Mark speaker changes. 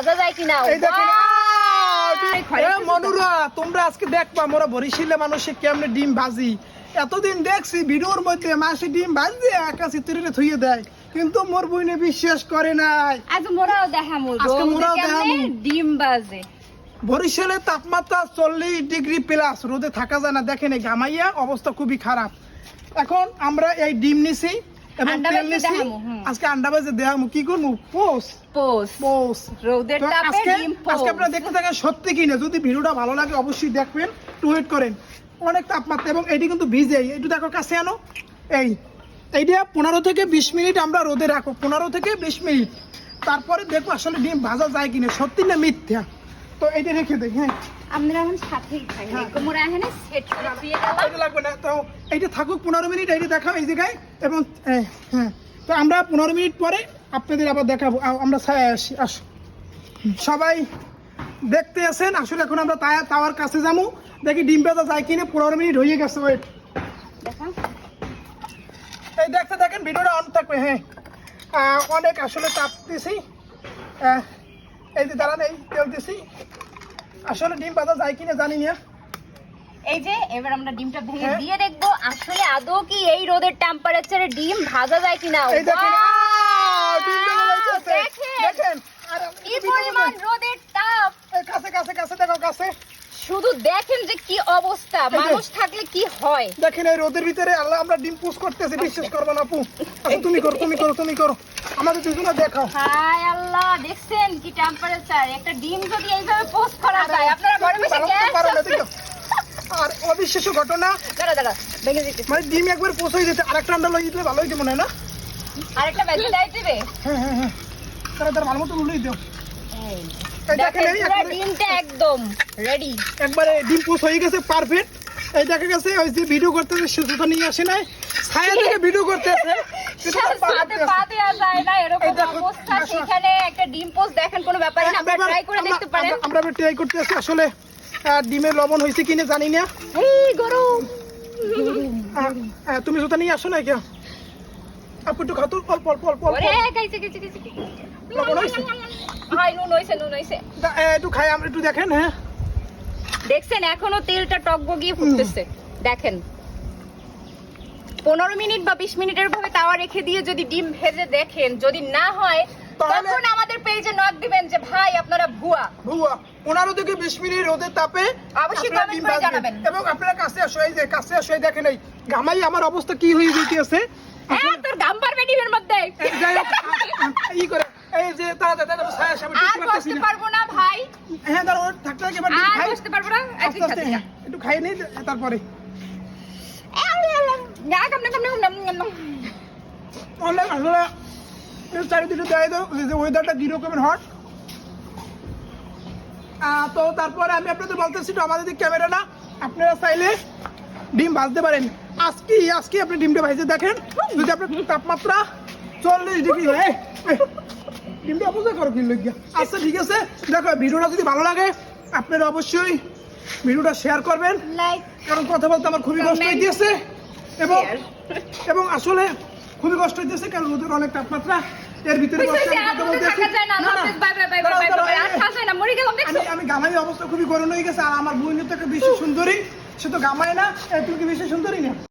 Speaker 1: ভাজা যায় কিনা?
Speaker 2: মনুরা তোমরা আজকে দেখবা মোরা বরিশালে মানুষে কেমনে ডিম ভাজি। এতদিন দেখছি ভিডিওর মধ্যে মাসে ডিম ভাজি থুয়ে দেয়। কিন্তু মোর বইনে বিশ্বাস করে নাই।
Speaker 1: আজ মোরাও দেখামু
Speaker 2: আজকে মোরাও দেখামু।
Speaker 1: ডিম বাজে
Speaker 2: বরিশালে তাপমাত্রা চল্লিশ ডিগ্রি প্লাস রোদে থাকা যায় না। দেখেন এই গামাইয়া অবস্থা খুবই খারাপ। এখন আমরা এই ডিম নিছি এবং আজকে আন্ডা বাজে দেখামু। কি করব পোস।
Speaker 1: পোস।
Speaker 2: পোস।
Speaker 1: রোদের তাপে
Speaker 2: আজকে আপনারা দেখতে থাকেন সত্যি কিনা যদি ভিডিওটা ভালো লাগে অবশ্যই দেখবেন। একটু ওয়েট করেন। অনেক তাপমাত্রা এবং এটি কিন্তু ভিজে একটু দেখো কাছে আনো। এই। এইটা পনেরো থেকে বিশ মিনিট আমরা রোদে রাখো পনেরো থেকে বিশ মিনিট। তারপরে দেখব আসলে ডিম ভাজা যায় কিনা। সত্যি না মিথ্যা? তো এইটা রেখে দেখ হ্যাঁ।
Speaker 1: আমরা এখন সাথেই খাই
Speaker 2: হ্যাঁ।
Speaker 1: মোরা এখানে সেট করে দিয়ে গেলাম
Speaker 2: এইটা লাগবে না। তো এইটা থাকুক পনেরো মিনিট এইটা দেখাও এই জায়গায়। এবং হ্যাঁ। তো আমরা পনেরো মিনিট পরে আপনাদের আবার দেখাবো। আমরা ছায় আসি আস। সবাই দেখতে আসেন আসলে এখন আমরা তাওয়ার কাছে যাব দেখি ডিম পেঁচা যায় কিনে। পনেরো মিনিট হয়ে গেছে ওয়েট এই দেখতে দেখেন ভিডিওটা অন থাকবে হ্যাঁ। অনেক আসলে তাপ দিছি আহ, এই যে দাঁড়ান এই তেল দিছি। আসলে ডিম পাতা যায় কিনা জানি না।
Speaker 1: এই যে এবার আমরা ডিমটা ভেঙে
Speaker 2: হ্যাঁ।
Speaker 1: দিয়ে দেখব আসলে আদৌ কি এই রোদের টেম্পারেচারে ডিম ভাজা যায় কিনা?
Speaker 2: এই দেখেন
Speaker 1: কি পরিমাণ রোদের তাপ।
Speaker 2: কাছে কাছে কাছে দেখো কাছে।
Speaker 1: শুধু দেখেন যে কি অবস্থা মানুষ থাকলে কি হয়?
Speaker 2: দেখেন এই রোদের ভিতরে আল্লাহ আমরা ডিম পুষ করতেছি বিশ্বাস করব না আপু। আচ্ছা তুমি করো তুমি করো তুমি করো। আমাদের দুজনে দেখাও।
Speaker 1: হায় আল্লাহ দেখছেন কি টেম্পারেচার একটা ডিম যদি এইভাবে পোস্ট করা যায় আপনারা ঘরে বসে গ্যাস
Speaker 2: দেখো। আর অবিশ্বাস্য ঘটনা
Speaker 1: দাঁড়া দাঁড়া ভেঙে দিতে
Speaker 2: মানে ডিম একবার হয়ে যেতে আরেকটা আন্ডা লাগিয়ে দিলে ভালো হইতে মনে হয় না?
Speaker 1: আরেকটা ব্যাজি দেয় দিবে?
Speaker 2: হ্যাঁ হ্যাঁ হ্যাঁ। তারা তার ভালো মতো দিও।
Speaker 1: পুরো ডিমটা একদম রেডি
Speaker 2: একবারে ডিম পোষ হয়ে গেছে পারফেক্ট এই দেখা গেছে ওই যে ভিডিও করতেছে সে জুতো নিয়ে আসে নাই। ছায়া থেকে ভিডিও করতেছে। তার পা
Speaker 1: সাথে
Speaker 2: কাঁপতেছে।
Speaker 1: পা দেওয়া যায় না এরকম
Speaker 2: এই দেখো,
Speaker 1: অবস্থা সেখানে একটা ডিম পোস্ট দেখেন কোনো ব্যাপার না
Speaker 2: এবার
Speaker 1: ট্রাই করে দেখতে পারেন।
Speaker 2: আমরা- আমরা ট্রাই করতে আসি আসলে লবণ হয়েছে কিনা জানি না।
Speaker 1: এই গরম।
Speaker 2: তুমি জুতা নিয়ে আসো না কেউ আপু একটু খাতো অল্প অল্প অল্প অল্প।
Speaker 1: গাইছে
Speaker 2: লবণ হয়েছে?
Speaker 1: হাই নুন নুন
Speaker 2: একটু খাই আমরা একটু দেখেন হ্যাঁ।
Speaker 1: দেখছেন এখনও তেলটা টকবগিয়ে ফুটতেছে। দেখেন। পনেরো মিনিট বা বিশ মিনিটের ভাবে তাওয়া রেখে দিয়ে যদি ডিম ভেজে দেখেন যদি না হয় তখন আমাদের পেজে নক দিবেন যে ভাই আপনারা ভুয়া।
Speaker 2: ভুয়া। পনেরো থেকে বিশ মিনিট রোদের তাপে
Speaker 1: অবশ্যই করে জানাবেন।
Speaker 2: এবং আপনারা কাছে আসো এই যে কাছে আসো এই দেখেন এই গামাই আমার অবস্থা কি হয়ে যেতেছে
Speaker 1: হ্যাঁ তোর পারবে ডিমের মধ্যে।
Speaker 2: এই করে এই যে ছায়া আমি
Speaker 1: আর বসতে পারব না ভাই।
Speaker 2: হ্যাঁ দাঁড়াও থাকতে থাকতে এবার খাই।
Speaker 1: বসতে পারব না? না।
Speaker 2: হ্যাঁ, একটু খাই নেই তারপরে।
Speaker 1: না, কামনা, কামনা।
Speaker 2: অনেক আসলে চারিদিকে দেয় যে ওয়েদারটা কিরকমের হট তো তারপরে আমি আপনাদের বলতেছি তো আমাদের দিকে ক্যামেরা না আপনারা চাইলে ডিম ভাজতে পারেন। আজকে আজকে আপনি ডিমটা ভাজতে দেখেন। যদি আপনার তাপমাত্রা চল্লিশ ডিগ্রি হয় ডিমটা অপচয় করো কি লইয়া আচ্ছা ঠিক আছে। দেখো ভিডিওটা যদি ভালো লাগে আপনারা অবশ্যই ভিডিওটা শেয়ার করবেন। কারণ কথা বলতে আমার খুবই কষ্ট. হইতেছে। এবং এবং আসলে খুবই কষ্ট হইতেছে কারণ রোদের অনেক তাপমাত্রা এর ভিতরে আমি গামাই অবস্থা খুবই গরম হয়ে গেছে আর আমার বই তো একটা বেশি সুন্দরী সে তো গামায় না তুমি কি বেশি সুন্দরী না?